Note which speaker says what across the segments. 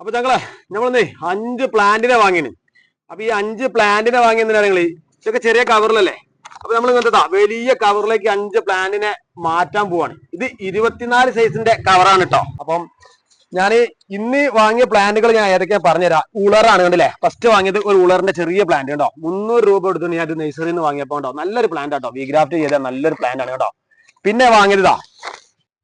Speaker 1: അപ്പൊ ഞങ്ങളെ നമ്മളെന്നേ അഞ്ച് പ്ലാന്റിനെ വാങ്ങിന്. അപ്പൊ ഈ അഞ്ച് പ്ലാന്റിനെ വാങ്ങി നിങ്ങൾ? ഇതൊക്കെ ചെറിയ കവറിലല്ലേ? അപ്പൊ നമ്മൾ ഇങ്ങനത്തെ വലിയ കവറിലേക്ക് അഞ്ച് പ്ലാന്റിനെ മാറ്റാൻ പോവാണ്. ഇത് ഇരുപത്തിനാല് സൈസിന്റെ കവറാണ് കേട്ടോ അപ്പം ഞാൻ ഇന്ന് വാങ്ങിയ പ്ലാന്റുകൾ ഞാൻ ഏതൊക്കെയാ പറഞ്ഞുതരാം. ഉളറാണ് കണ്ടില്ലേ? ഫസ്റ്റ് വാങ്ങിയത് ഒരു ഉളറിന്റെ ചെറിയ പ്ലാന്റ് കേട്ടോ മുന്നൂറ് രൂപ എടുത്തു ഞാൻ ഒരു നഴ്സറിയിൽ നിന്ന് വാങ്ങിയപ്പോ കേട്ടോ നല്ലൊരു പ്ലാന്റ് കേട്ടോ വിഗ്രാഫ്റ്റ് ചെയ്ത നല്ലൊരു പ്ലാന്റ് ആണ് കേട്ടോ പിന്നെ വാങ്ങിയതാ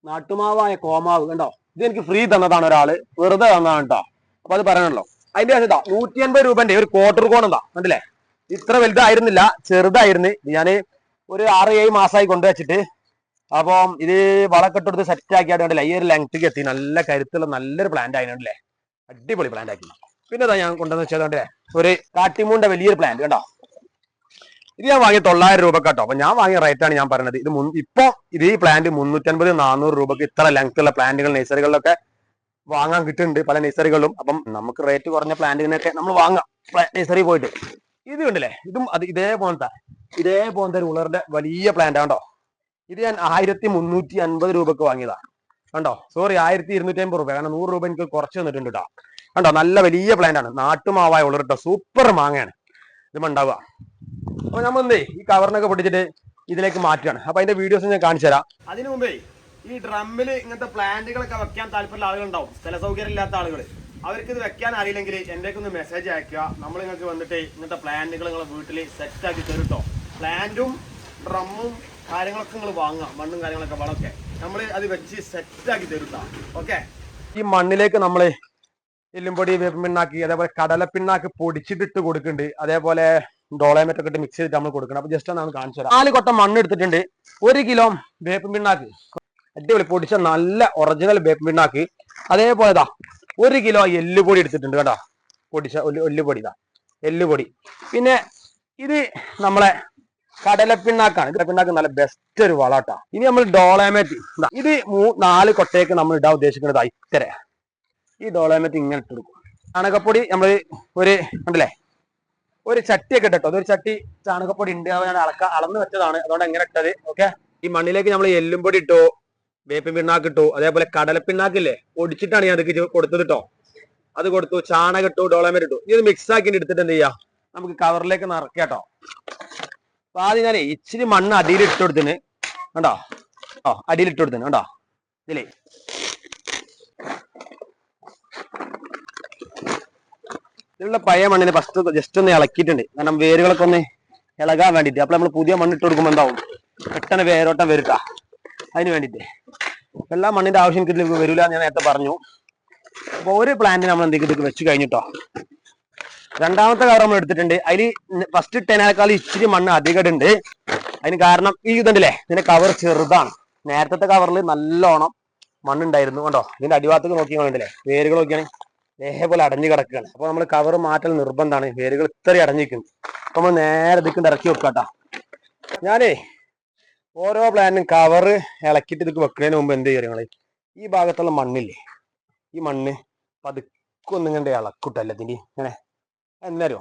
Speaker 1: നാട്ടുമാവായ കോമാവ് കണ്ടോ? ഇത് എനിക്ക് ഫ്രീ തന്നതാണ് ഒരാൾ. വെറുതെ തന്നതാണ് കേട്ടോ അപ്പൊ അത് പറയണല്ലോ. അതിന്റെ ഇതാ നൂറ്റി അൻപത് രൂപന്റെ ഒരു ക്വാർട്ടർ കോൺ എന്താ കണ്ടില്ലേ? ഇത്ര വലുതായിരുന്നില്ല ചെറുതായിരുന്നു. ഞാൻ ഒരു ആറ് ഏഴ് മാസമായി കൊണ്ടുവച്ചിട്ട് അപ്പം ഇത് വളക്കെട്ടെടുത്ത് സെറ്റ് ആക്കിയാണ്ട് കണ്ടില്ലേ? ഈ ഒരു ലെങ്ത്ക്ക് എത്തി. നല്ല കരുത്തുള്ള നല്ലൊരു പ്ലാന്റ് ആയതുകൊണ്ടല്ലേ അടിപൊളി പ്ലാന്റ് ആക്കി. പിന്നെ ഞാൻ കൊണ്ടുവന്ന് വെച്ചത് കണ്ടില്ലേ? ഒരു കാട്ടിമൂണ്ട വലിയൊരു പ്ലാന്റ് കണ്ടോ? ഇത് ഞാൻ വാങ്ങിയ തൊള്ളായിരം രൂപ കേട്ടോ. അപ്പൊ ഞാൻ വാങ്ങിയ റേറ്റ് ആണ് ഞാൻ പറഞ്ഞത് ഇത് ഇപ്പോ ഇത് ഈ പ്ലാന്റ് മുന്നൂറ്റൻപത് നാനൂറ് രൂപക്ക് ഇത്ര ലെങ്ത് ഉള്ള പ്ലാന്റുകൾ നഴ്സറികളിലൊക്കെ വാങ്ങാൻ കിട്ടുന്നുണ്ട് പല നഴ്സറികളിലും. അപ്പം നമുക്ക് റേറ്റ് കുറഞ്ഞ പ്ലാന്റിനൊക്കെ നമ്മൾ വാങ്ങാം. നഴ്സറി പോയിട്ട്. ഇത് കണ്ടില്ലേ? ഇതും അത് ഇതേപോലത്തെ ഇതേപോലത്തെ ഒരു ഉളറിന്റെ വലിയ പ്ലാന്റ് ആണോ ഇത് ഞാൻ ആയിരത്തി മുന്നൂറ്റി അൻപത് രൂപക്ക് വാങ്ങിയതാ. കണ്ടോ? സോറി ആയിരത്തി ഇരുന്നൂറ്റി അമ്പത് രൂപ. കാരണം നൂറ് രൂപ എനിക്ക് കുറച്ച് തന്നിട്ടുണ്ട് കേട്ടോ. കണ്ടോ? നല്ല വലിയ പ്ലാന്റ് ആണ്. നാട്ടുമാവായ ഉളറിട്ടോ സൂപ്പർ മാങ്ങയാണ്. ഇത് ഉണ്ടാവുക. അപ്പൊ ഞാൻ വന്നേ ഈ കവറിനൊക്കെ പൊട്ടിച്ചിട്ട് ഇതിലേക്ക് മാറ്റുകയാണ്. അപ്പൊ അതിന്റെ വീഡിയോസ് ഞാൻ കാണിച്ചു തരാം. അതിനു മുമ്പേ ഈ ഡ്രമ്മിൽ ഇങ്ങനത്തെ പ്ലാന്റുകളൊക്കെ വെക്കാൻ താല്പര്യമുള്ള ആളുകളുണ്ടാവും. സ്ഥല സൗകര്യം ഇല്ലാത്ത ആളുകൾ അവർക്ക് ഇത് വെക്കാൻ അറിയില്ലെങ്കിൽ എന്റെ ഒന്ന് മെസ്സേജ് അയക്കുക. നമ്മൾ നിങ്ങൾക്ക് വന്നിട്ട് ഇങ്ങനത്തെ പ്ലാന്റുകൾ നിങ്ങളെ വീട്ടിൽ സെറ്റ് ആക്കി തരും കേട്ടോ പ്ലാന്റും ഡ്രമ്മും കാര്യങ്ങളൊക്കെ നിങ്ങൾ വാങ്ങാം മണ്ണും കാര്യങ്ങളൊക്കെ വളമൊക്കെ. നമ്മൾ അത് വെച്ച് സെറ്റ് ആക്കി തരും കേട്ടോ ഓക്കെ ഈ മണ്ണിലേക്ക് നമ്മൾ എല്ലുംപൊടി വേപ്പിണ്ണാക്കി അതേപോലെ കടലപ്പിണ്ണാക്ക് പൊടിച്ചിട്ടിട്ട് കൊടുക്കുന്നുണ്ട്. അതേപോലെ ഡോളേമറ്റ് ഒക്കെ ഇട്ട് മിക്സ് ചെയ്തിട്ട് നമ്മൾ കൊടുക്കണം. അപ്പൊ ജസ്റ്റ് ഒന്ന് കാണിച്ചു തരാം. നാല് കൊട്ട മണ്ണ് എടുത്തിട്ടുണ്ട്. ഒരു കിലോ വേപ്പിൻ പിണ്ണാക്ക്. അടിപൊളി പൊടിച്ച നല്ല ഒറിജിനൽ വേപ്പിൻ പിണ്ണാക്ക്. അതേപോലെ ഇതാ ഒരു കിലോ എല്ലുപൊടി എടുത്തിട്ടുണ്ട് കേട്ടോ. പൊടിച്ച എല്ലുപൊടി ഇതാ എല്ലുപൊടി. പിന്നെ ഇത് നമ്മളെ കടലപ്പിണ്ണാക്കാണ്. കടലപ്പിണ്ണാക്ക് നല്ല ബെസ്റ്റ് ഒരു വളാട്ടാ ഇനി നമ്മൾ ഡോളേമറ്റ് ഇതാ നാല് കൊട്ടയ്ക്ക് നമ്മൾ ഇടാൻ ഉദ്ദേശിക്കുന്നത് ഇത്തരെ. ഈ ഡോളേമറ്റ് ഇങ്ങനെ ഇട്ട് കൊടുക്കും. ചാണകപ്പൊടി നമ്മൾ ഒരു കണ്ടില്ലേ? ഒരു ചട്ടിയൊക്കെ ഇട്ടോ അതൊരു ചട്ടി ചാണകപ്പൊടി ഉണ്ട്. ഞാൻ അളക്ക അളന്ന് വെച്ചതാണ്. അതുകൊണ്ട് എങ്ങനെ ഇട്ടത്? ഓക്കെ? ഈ മണ്ണിലേക്ക് നമ്മൾ എല്ലുംപൊടി ഇട്ടോ വേപ്പിൻ പിണ്ണാക്ക് ഇട്ടു അതേപോലെ കടലപ്പിണ്ണാക്കില്ലേ? ഒടിച്ചിട്ടാണ് ഞാൻ അതൊക്കെ കൊടുത്തത് കേട്ടോ അത് കൊടുത്തു. ചാണകം ഇട്ടു ഡോളമേറ്റ് ഇട്ടു. ഇത് മിക്സ് ആക്കി എടുത്തിട്ട് എന്ത് ചെയ്യാ? നമുക്ക് കവറിലേക്ക് നിറക്കാം കേട്ടോ അപ്പൊ ആദ്യം ഞാനേ ഇച്ചിരി മണ്ണ് അടിയിൽ കൊടുത്തിന്. കണ്ടോ? ഓ അടിയിൽ ഇട്ട് കൊടുത്തിന്. കണ്ടോ? ഇതിലേ. ഇതിലുള്ള പഴയ മണ്ണിനെ ഫസ്റ്റ് ജസ്റ്റ് ഒന്ന് ഇളക്കിയിട്ടുണ്ട്. കാരണം വേരുകളൊക്കെ ഒന്ന് ഇളകാൻ വേണ്ടിയിട്ട്. അപ്പൊ നമ്മൾ പുതിയ മണ്ണ് ഇട്ട് കൊടുക്കുമ്പോൾ എന്താവും? പെട്ടെന്ന് വേരോട്ടം വരട്ടാ. അതിന് വേണ്ടിയിട്ട്. എല്ലാ മണ്ണിന്റെ ആവശ്യം എനിക്ക് വരില്ല ഞാൻ നേരത്തെ പറഞ്ഞു. അപ്പൊ ഒരു പ്ലാന്റ് നമ്മൾ എന്തെങ്കിലും ഇതൊക്കെ വെച്ച് കഴിഞ്ഞിട്ടോ രണ്ടാമത്തെ കവർ നമ്മൾ എടുത്തിട്ടുണ്ട്. അതിൽ ഫസ്റ്റ് ഇട്ടതിനേക്കാൾ ഇച്ചിരി മണ്ണ് അധികം ഉണ്ട് അതിന് കാരണം ഈ ഇതുണ്ടല്ലേ? ഇതിന്റെ കവർ ചെറുതാണ്. നേരത്തെ കവറിൽ നല്ലോണം മണ്ണുണ്ടായിരുന്നു കണ്ടോ? ഇതിന്റെ അടിഭാഗത്തേക്ക് നോക്കിയാണ്ടല്ലേ വേരുകൾ നോക്കിയാണ് ഇതേപോലെ അടഞ്ഞു കിടക്കുകയാണ്. അപ്പൊ നമ്മൾ കവർ മാറ്റൽ നിർബന്ധമാണ് വേരുകൾ ഇത്രയും അടഞ്ഞിരിക്കുന്നു. അപ്പൊ നമ്മൾ നേരെ ഇതിക്കൊണ്ട് ഇറക്കി വെക്കാട്ടാ. ഞാനേ ഓരോ പ്ലാനും കവർ ഇളക്കിട്ട് ഇതിക്ക് വെക്കുന്നതിന് മുമ്പ് എന്ത് ചെയ്യും ഈ ഭാഗത്തുള്ള മണ്ണില്ലേ ഈ മണ്ണ് പതുക്കൊന്നും കണ്ട് ഇളക്കുട്ടല്ല ഇതിന് ഇങ്ങനെ എന്നറിയോ?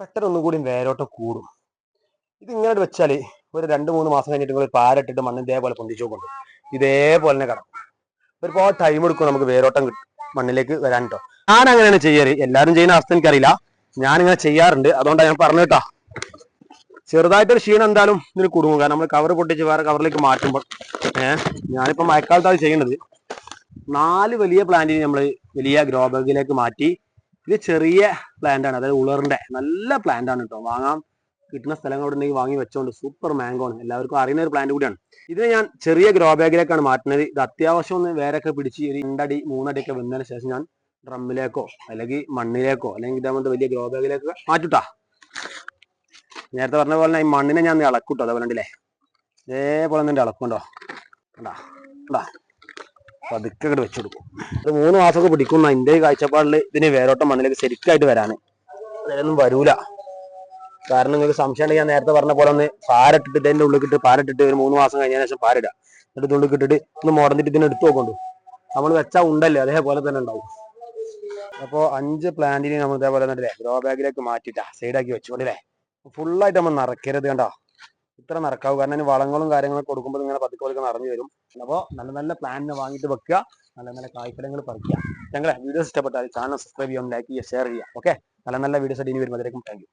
Speaker 1: പെട്ടെന്ന് ഒന്നും കൂടി വേരോട്ടം കൂടും. ഇത് ഇങ്ങനെ വെച്ചാൽ ഒരു രണ്ട് മൂന്ന് മാസം കഴിഞ്ഞിട്ട് നിങ്ങൾ പാരട്ടിട്ട് മണ്ണ് ഇതേപോലെ പൊന്തിച്ചു പോകും. ഇതേപോലെ തന്നെ കിടക്കും. ഒരുപാട് ടൈം എടുക്കും നമുക്ക് വേരോട്ടം കിട്ടും. മണ്ണിലേക്ക് വരാൻ കേട്ടോ ഞാൻ അങ്ങനെയാണ് ചെയ്യാറ് എല്ലാവരും ചെയ്യുന്ന അവസ്ഥ എനിക്കറിയില്ല. ഇങ്ങനെ ചെയ്യാറുണ്ട്. അതുകൊണ്ടാണ് ഞാൻ പറഞ്ഞു കേട്ടോ ചെറുതായിട്ടൊരു ക്ഷീണം എന്തായാലും ഇതിന് കുടുങ്ങും. കാരണം നമ്മൾ കവർ പൊട്ടിച്ച് വേറെ കവറിലേക്ക് മാറ്റുമ്പോൾ ഏഹ് ഞാനിപ്പോ മഴക്കാലത്താണ് ചെയ്യുന്നത് നാല് വലിയ പ്ലാന്റിന് നമ്മൾ വലിയ ഗ്രോ ബാഗിലേക്ക് മാറ്റി. ഇത് ചെറിയ പ്ലാന്റ് ആണ്. അതായത് ഉളറിന്റെ നല്ല പ്ലാന്റ് ആണ് കേട്ടോ വാങ്ങാൻ കിട്ടുന്ന സ്ഥലങ്ങളുണ്ടെങ്കിൽ വാങ്ങി വെച്ചോണ്ട് സൂപ്പർ മാംഗോ ആണ്. എല്ലാവർക്കും അറിയുന്ന ഒരു പ്ലാന്റ് കൂടിയാണ്. ഇതിനെ ഞാൻ ചെറിയ ഗ്രോ ബാഗിലേക്കാണ് മാറ്റുന്നത്. ഇത് അത്യാവശ്യം ഒന്ന് വേരൊക്കെ പിടിച്ച് ഒരു രണ്ടടി മൂന്നടി ഒക്കെ വന്നതിന് ശേഷം ഞാൻ ഡ്രമ്മിലേക്കോ അല്ലെങ്കിൽ മണ്ണിലേക്കോ അല്ലെങ്കിൽ ഇതേപോലത്തെ വലിയ ഗ്രോ ബാഗിലേക്കോ മാറ്റുട്ടാ. നേരത്തെ പറഞ്ഞ പോലെ ഈ മണ്ണിനെ ഞാൻ ഇളക്കൂട്ടോ അതേപോലെ ഉണ്ടല്ലേ ഇതേപോലെ തന്നെ ഇളക്കുണ്ടോ കണ്ടാ കണ്ടാ. പതുക്കെ അങ്ങട് വെച്ചു കൊടുക്കും. ഇത് മൂന്ന് മാസമൊക്കെ പിടിക്കുന്ന എന്റെ കാഴ്ചപ്പാടിൽ ഇതിന് വേരോട്ടം മണ്ണിലേക്ക് ശരിക്കായിട്ട് വരാന്. അതിനൊന്നും വരൂല. കാരണം നിങ്ങൾക്ക് സംശയം ഞാൻ നേരത്തെ പറഞ്ഞ പോലെ ഒന്ന് പാരട്ടിട്ട് ഇതിന്റെ ഉള്ളിൽ കിട്ടി പാരട്ടിട്ട് ഒരു മൂന്ന് മാസം കഴിഞ്ഞതിന് ശേഷം പാരിടുക എന്നിട്ട് ഉള്ളിൽ കിട്ടിട്ട് ഒന്ന് മുടന്നിട്ട് ഇതിനെ എടുത്തു നോക്കണ്ടു. നമ്മൾ വെച്ചാൽ ഉണ്ടല്ലേ അതേപോലെ തന്നെ ഉണ്ടാവും. അപ്പോൾ അഞ്ച് പ്ലാന്റിനെ നമ്മൾ ഇതേപോലെ തന്നെ ഗ്രോ ബാഗിലേക്ക് മാറ്റിട്ടാ സൈഡാക്കി വെച്ചുകൊണ്ടല്ലേ ഫുള്ളായിട്ട് നമ്മൾ നിറക്കരുത് കണ്ടോ? ഇത്ര നിറക്കാവും. കാരണം അതിന് വളങ്ങളും കാര്യങ്ങളൊക്കെ കൊടുക്കുമ്പോൾ ഇങ്ങനെ പതുക്കെ പതുക്കെ നിറഞ്ഞു വരും. അപ്പോൾ നല്ല നല്ല പ്ലാന്റിനെ വാങ്ങിയിട്ട് വെക്കുക. നല്ല നല്ല കായ്ഫലങ്ങൾ പറിക്കുക. ഞങ്ങളെ വീഡിയോസ് ഇഷ്ടപ്പെട്ടാൽ ചാനൽ സബ്സ്ക്രൈബ് ചെയ്യാം ലൈക്ക് ചെയ്യുക ഷെയർ ചെയ്യുക. ഓക്കെ നല്ല നല്ല വീഡിയോസ് ഇനി വരുമ്പോഴേക്കും താങ്ക്